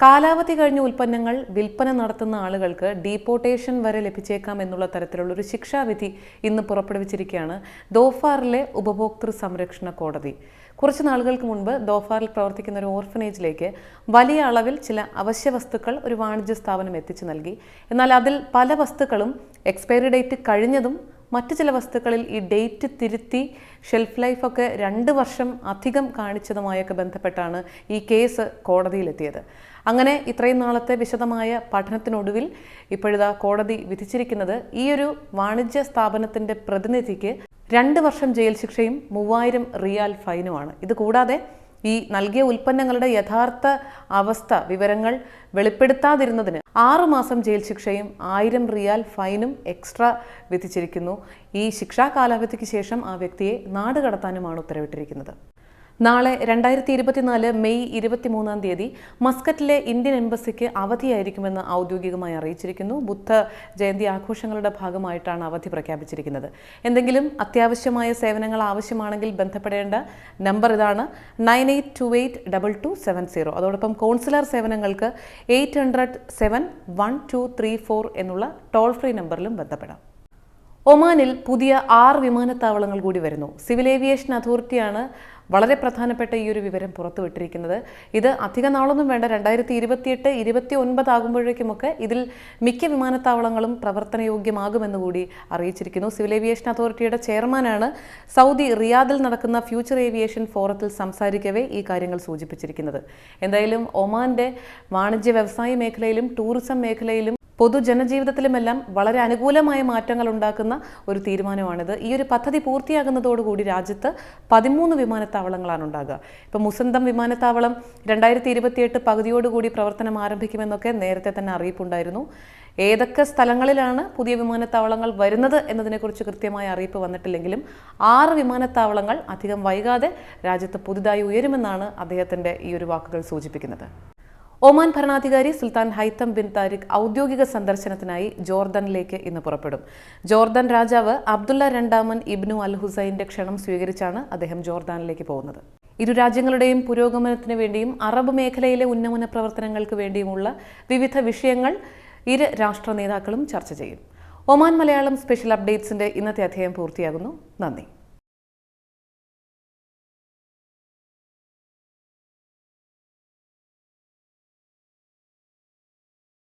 കാലാവധി കഴിഞ്ഞ ഉൽപ്പന്നങ്ങൾ വിൽപ്പന നടത്തുന്ന ആളുകൾക്ക് ഡീപ്പോർട്ടേഷൻ വരെ ലഭിച്ചേക്കാം എന്നുള്ള തരത്തിലുള്ള ഒരു ശിക്ഷാവിധി ഇന്ന് പുറപ്പെടുവിച്ചിരിക്കുകയാണ് ദോഫാറിലെ ഉപഭോക്തൃ സംരക്ഷണ കോടതി. കുറച്ച് നാളുകൾക്ക് മുൻപ് ദോഫാറിൽ പ്രവർത്തിക്കുന്ന ഒരു ഓർഫനേജിലേക്ക് വലിയ അളവിൽ ചില അവശ്യ വസ്തുക്കൾ ഒരു വാണിജ്യ സ്ഥാപനം എത്തിച്ചു നൽകി. എന്നാൽ അതിൽ പല വസ്തുക്കളും എക്സ്പയറി ഡേറ്റ് കഴിഞ്ഞതും മറ്റു ചില വസ്തുക്കളിൽ ഈ ഡേറ്റ് തിരുത്തി ഷെൽഫ് ലൈഫൊക്കെ രണ്ട് വർഷം അധികം കാണിച്ചതുമായൊക്കെ ബന്ധപ്പെട്ടാണ് ഈ കേസ് കോടതിയിലെത്തിയത്. അങ്ങനെ ഇത്രയും നാളത്തെ വിശദമായ പഠനത്തിനൊടുവിൽ ഇപ്പോഴിതാ കോടതി വിധിച്ചിരിക്കുന്നത് ഈ ഒരു വാണിജ്യ സ്ഥാപനത്തിന്റെ പ്രതിനിധിക്ക് രണ്ട് വർഷം ജയിൽ ശിക്ഷയും മൂവായിരം റിയാൽ ഫൈനുമാണ്. ഇത് കൂടാതെ ഈ നൽകിയ ഉൽപ്പന്നങ്ങളുടെ യഥാർത്ഥ അവസ്ഥ വിവരങ്ങൾ വെളിപ്പെടുത്താതിരുന്നതിന് ആറുമാസം ജയിൽ ശിക്ഷയും ആയിരം റിയാൽ ഫൈനും എക്സ്ട്രാ വിധിച്ചിരിക്കുന്നു. ഈ ശിക്ഷാ കാലാവധിക്ക് ശേഷം ആ വ്യക്തിയെ നാട് കടത്താനുമാണ് ഉത്തരവിട്ടിരിക്കുന്നത്. നാളെ രണ്ടായിരത്തി ഇരുപത്തിനാല് മെയ് ഇരുപത്തിമൂന്നാം തീയതി മസ്കറ്റിലെ ഇന്ത്യൻ എംബസിക്ക് അവധിയായിരിക്കുമെന്ന് ഔദ്യോഗികമായി അറിയിച്ചിരിക്കുന്നു. ബുദ്ധ ജയന്തി ആഘോഷങ്ങളുടെ ഭാഗമായിട്ടാണ് അവധി പ്രഖ്യാപിച്ചിരിക്കുന്നത്. എന്തെങ്കിലും അത്യാവശ്യമായ സേവനങ്ങൾ ആവശ്യമാണെങ്കിൽ ബന്ധപ്പെടേണ്ട നമ്പർ ഇതാണ് nine eight two eight double two seven zero. അതോടൊപ്പം കോൺസുലർ സേവനങ്ങൾക്ക് eight hundred seven one two three four എന്നുള്ള ടോൾ ഫ്രീ നമ്പറിലും ബന്ധപ്പെടാം. ഒമാനിൽ പുതിയ ആറ് വിമാനത്താവളങ്ങൾ കൂടി വരുന്നു. സിവിൽ ഏവിയേഷൻ അതോറിറ്റിയാണ് വളരെ പ്രധാനപ്പെട്ട ഈ ഒരു വിവരം പുറത്തുവിട്ടിരിക്കുന്നത്. ഇത് അധിക നാളൊന്നും വേണ്ട രണ്ടായിരത്തി ഇരുപത്തിയെട്ട് ഇരുപത്തി ഒൻപത് ആകുമ്പോഴേക്കുമൊക്കെ ഇതിൽ മിക്ക വിമാനത്താവളങ്ങളും പ്രവർത്തനയോഗ്യമാകുമെന്ന് കൂടി അറിയിച്ചിരിക്കുന്നു. സിവിൽ ഏവിയേഷൻ അതോറിറ്റിയുടെ ചെയർമാനാണ് സൗദി റിയാദിൽ നടക്കുന്ന ഫ്യൂച്ചർ ഏവിയേഷൻ ഫോറത്തിൽ സംസാരിക്കവേ ഈ കാര്യങ്ങൾ സൂചിപ്പിച്ചിരിക്കുന്നത്. എന്തായാലും ഒമാന്റെ വാണിജ്യ വ്യവസായ മേഖലയിലും ടൂറിസം മേഖലയിലും പൊതുജനജീവിതത്തിലുമെല്ലാം വളരെ അനുകൂലമായ മാറ്റങ്ങൾ ഉണ്ടാക്കുന്ന ഒരു തീരുമാനമാണിത്. ഈ ഒരു പദ്ധതി പൂർത്തിയാകുന്നതോടുകൂടി രാജ്യത്ത് പതിമൂന്ന് വിമാനത്താവളങ്ങളാണ് ഉണ്ടാകുക. ഇപ്പം മുസന്തം വിമാനത്താവളം രണ്ടായിരത്തി ഇരുപത്തിയെട്ട് പകുതിയോടുകൂടി പ്രവർത്തനം ആരംഭിക്കുമെന്നൊക്കെ നേരത്തെ തന്നെ അറിയിപ്പുണ്ടായിരുന്നു. ഏതൊക്കെ സ്ഥലങ്ങളിലാണ് പുതിയ വിമാനത്താവളങ്ങൾ വരുന്നത് എന്നതിനെക്കുറിച്ച് കൃത്യമായ അറിയിപ്പ് വന്നിട്ടില്ലെങ്കിലും ആറ് വിമാനത്താവളങ്ങൾ അധികം വൈകാതെ രാജ്യത്ത് പുതുതായി ഉയരുമെന്നാണ് അദ്ദേഹത്തിന്റെ ഈ ഒരു വാക്കുകൾ സൂചിപ്പിക്കുന്നത്. ഒമാൻ ഭരണാധികാരി സുൽത്താൻ ഹൈത്തം ബിൻ താരിഖ് ഔദ്യോഗിക സന്ദർശനത്തിനായി ജോർദനിലേക്ക് ഇന്ന് പുറപ്പെടും. ജോർദൻ രാജാവ് അബ്ദുള്ള രണ്ടാമൻ ഇബ്നു അൽ ഹുസൈന്റെ ക്ഷണം സ്വീകരിച്ചാണ് അദ്ദേഹം ജോർദാനിലേക്ക് പോകുന്നത്. ഇരു രാജ്യങ്ങളുടെയും പുരോഗമനത്തിന് വേണ്ടിയും അറബ് മേഖലയിലെ ഉന്നമന പ്രവർത്തനങ്ങൾക്ക് വേണ്ടിയുമുള്ള വിവിധ വിഷയങ്ങൾ ഇരു രാഷ്ട്ര നേതാക്കളും ചർച്ച ചെയ്യും. ഒമാൻ മലയാളം സ്പെഷ്യൽ അപ്ഡേറ്റ്സിന്റെ ഇന്നത്തെ അധ്യായം പൂർത്തിയാകുന്നു. നന്ദി.